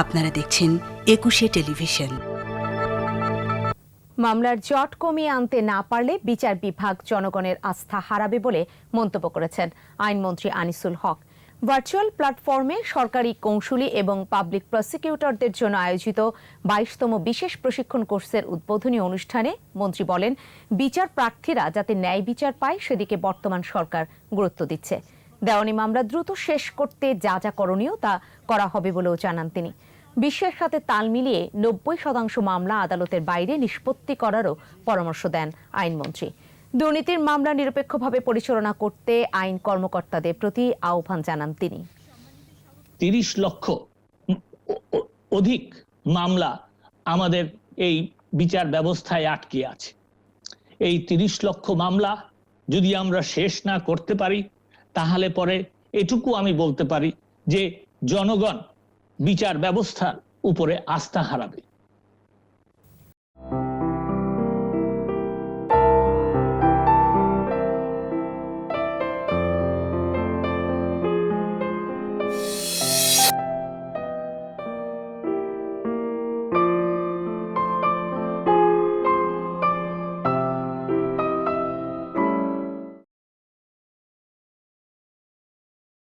আপনারা দেখছেন একুশে টেলিভিশন। মামলার জট কমিয়ে আনতে না পারলে বিচার বিভাগ জনগণের আস্থা হারাবে বলে মন্তব্য করেছেন আইনমন্ত্রী আনিসুল হক। ভার্চুয়াল প্ল্যাটফর্মে সরকারি কৌঁসুলি এবং পাবলিক প্রসিকিউটরদের জন্য আয়োজিত বাইশতম বিশেষ প্রশিক্ষণ কোর্সের উদ্বোধনী অনুষ্ঠানে মন্ত্রী বলেন, বিচার প্রার্থীরা যাতে ন্যায় বিচার পায় সেদিকে বর্তমান সরকার গুরুত্ব দিচ্ছে। দেওয়ানি মামলা দ্রুত শেষ করতে যা যা করণীয় তা করা হবে বলেও জানান তিনি। বিশ্বের সাথে তাল মিলিয়ে নব্বই শতাংশ মামলা আদালতের বাইরে নিষ্পত্তি করারও পরামর্শ দেন আইনমন্ত্রী। দুর্নীতির মামলা নিরপেক্ষভাবে পরিচালনা করতে আইন কর্মকর্তাদের প্রতি আহ্বান জানান তিনি। তিরিশ লক্ষ অধিক মামলা আমাদের এই বিচার ব্যবস্থায় আটকে আছে। এই তিরিশ লক্ষ মামলা যদি আমরা শেষ না করতে পারি তাহলে পরে এটুকু আমি বলতে পারি যে জনগণ বিচার ব্যবস্থার উপরে আস্থা হারাবে।